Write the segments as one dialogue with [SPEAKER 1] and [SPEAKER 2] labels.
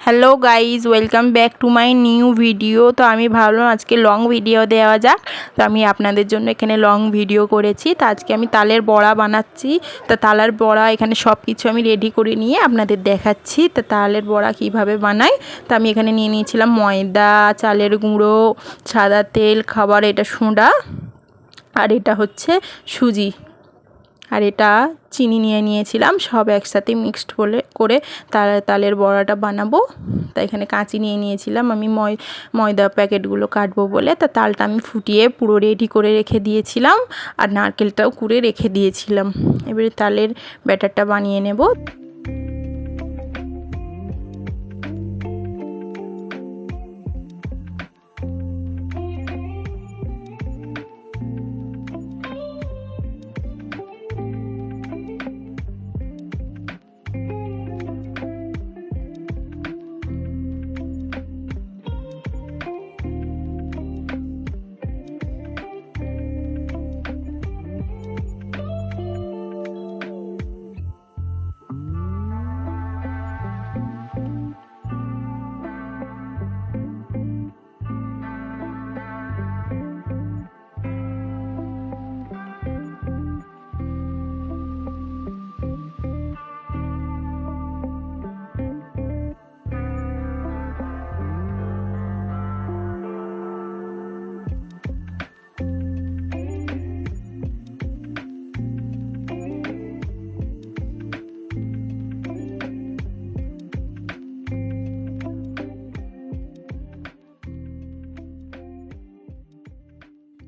[SPEAKER 1] Hello guys welcome back to my new video তো আমি ভাবলাম আজকে লং ভিডিও দেওয়া যাক। তো আমি আপনাদের জন্য এখানে লং ভিডিও করেছি। তো আজকে আমি তালের বড়া বানাচ্ছি। তো তালের বড়া এখানে সব কিছু আমি রেডি করে নিয়ে আপনাদের দেখাচ্ছি। তো তালের বড়া কীভাবে বানাই? তো আমি এখানে নিয়ে নিয়েছিলাম ময়দা, চালের গুঁড়ো, সাদা তেল, খাবার, এটা সোঁডা, আর এটা হচ্ছে সুজি। আর এটা চিনি নিয়ে নিয়েছিলাম, সব একসাথে মিক্সড বলে, করে তালে তালের বড়াটা বানাবো। তা এখানে কাঁচি নিয়ে নিয়েছিলাম, আমি ময়, ময়দা প্যাকেটগুলো কাটবো বলে। তা তালটা আমি ফুটিয়ে পুরো রেডি করে রেখে দিয়েছিলাম, আর নারকেলটাও কুড়ে রেখে দিয়েছিলাম। এবারে তালের ব্যাটারটা বানিয়ে নেব।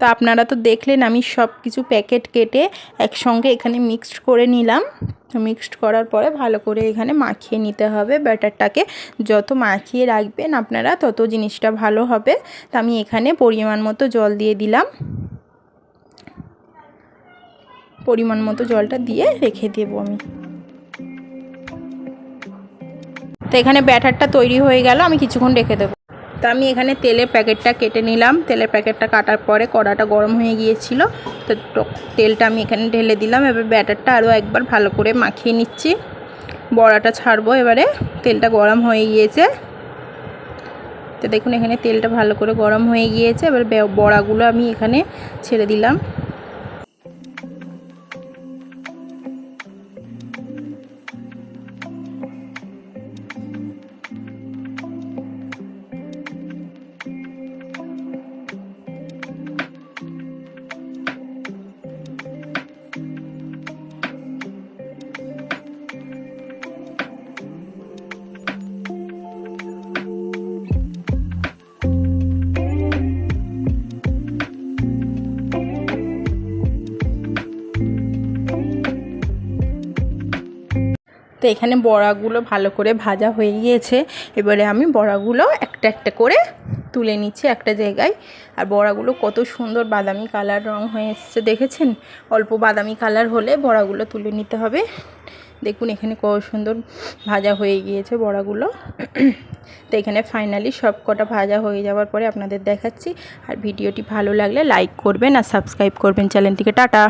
[SPEAKER 1] তো আপনারা তো দেখলেন আমি সব কিছু প্যাকেট কেটে একসঙ্গে এখানে মিক্সড করে নিলাম। মিক্সড করার পরে ভালো করে এখানে মাখিয়ে নিতে হবে। ব্যাটারটাকে যত মাখিয়ে রাখবেন আপনারা তত জিনিসটা ভালো হবে। তো আমি এখানে পরিমাণ মতো জল দিয়ে দিলাম। পরিমাণ মতো জলটা দিয়ে রেখে দেবো আমি। তো এখানে ব্যাটারটা তৈরি হয়ে গেল, আমি কিছুক্ষণ রেখে দেবো। তো আমি এখানে তেলের প্যাকেটটা কেটে নিলাম। তেলের প্যাকেটটা কাটার পরে কড়াটা গরম হয়ে গিয়েছিল। তো তেলটা আমি এখানে ঢেলে দিলাম। এবার ব্যাটারটা আরও একবার ভালো করে মাখিয়ে নিচ্ছি। বড়াটা ছাড়বো এবারে। তেলটা গরম হয়ে গিয়েছে। তো দেখুন এখানে তেলটা ভালো করে গরম হয়ে গিয়েছে। এবার বড়াগুলো আমি এখানে ছেড়ে দিলাম। তো এখানে বড়াগুলো ভালো করে ভাজা হয়ে গিয়েছে। এবারে আমি বড়াগুলো একটা একটা করে তুলে নিচ্ছি একটা জায়গায়। আর বড়াগুলো কত সুন্দর বাদামি কালার রং হয়ে এসছে, দেখেছেন? অল্প বাদামি কালার হলে বড়াগুলো তুলে নিতে হবে। দেখুন এখানে কত সুন্দর ভাজা হয়ে গিয়েছে বড়াগুলো। তো এখানে ফাইনালি সব কটা ভাজা হয়ে যাওয়ার পরে আপনাদের দেখাচ্ছি। আর ভিডিওটি ভালো লাগলে লাইক করবেন আর সাবস্ক্রাইব করবেন চ্যানেলটিকে। টাটা!